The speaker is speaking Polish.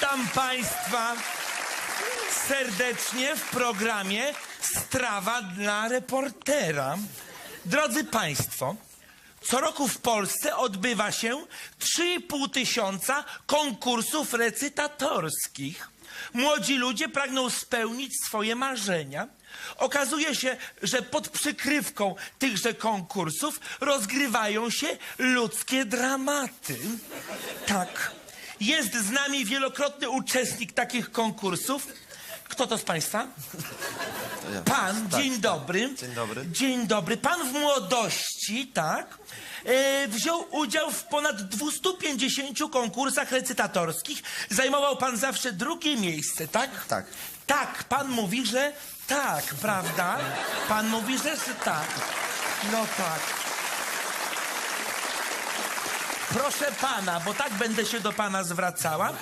Witam Państwa serdecznie w programie Strawa dla reportera. Drodzy Państwo, co roku w Polsce odbywa się 3,5 tysiąca konkursów recytatorskich. Młodzi ludzie pragną spełnić swoje marzenia. Okazuje się, że pod przykrywką tychże konkursów rozgrywają się ludzkie dramaty. Tak. Jest z nami wielokrotny uczestnik takich konkursów. Kto to z Państwa? ja. Pan, Tak, dzień tak. dobry. Dzień dobry. Dzień dobry. Pan w młodości, tak, e, wziął udział w ponad 250 konkursach recytatorskich. Zajmował pan zawsze drugie miejsce, tak? Tak. Tak, pan mówi, że tak, prawda? Pan mówi, że tak. No tak. Proszę pana, bo tak będę się do pana zwracała.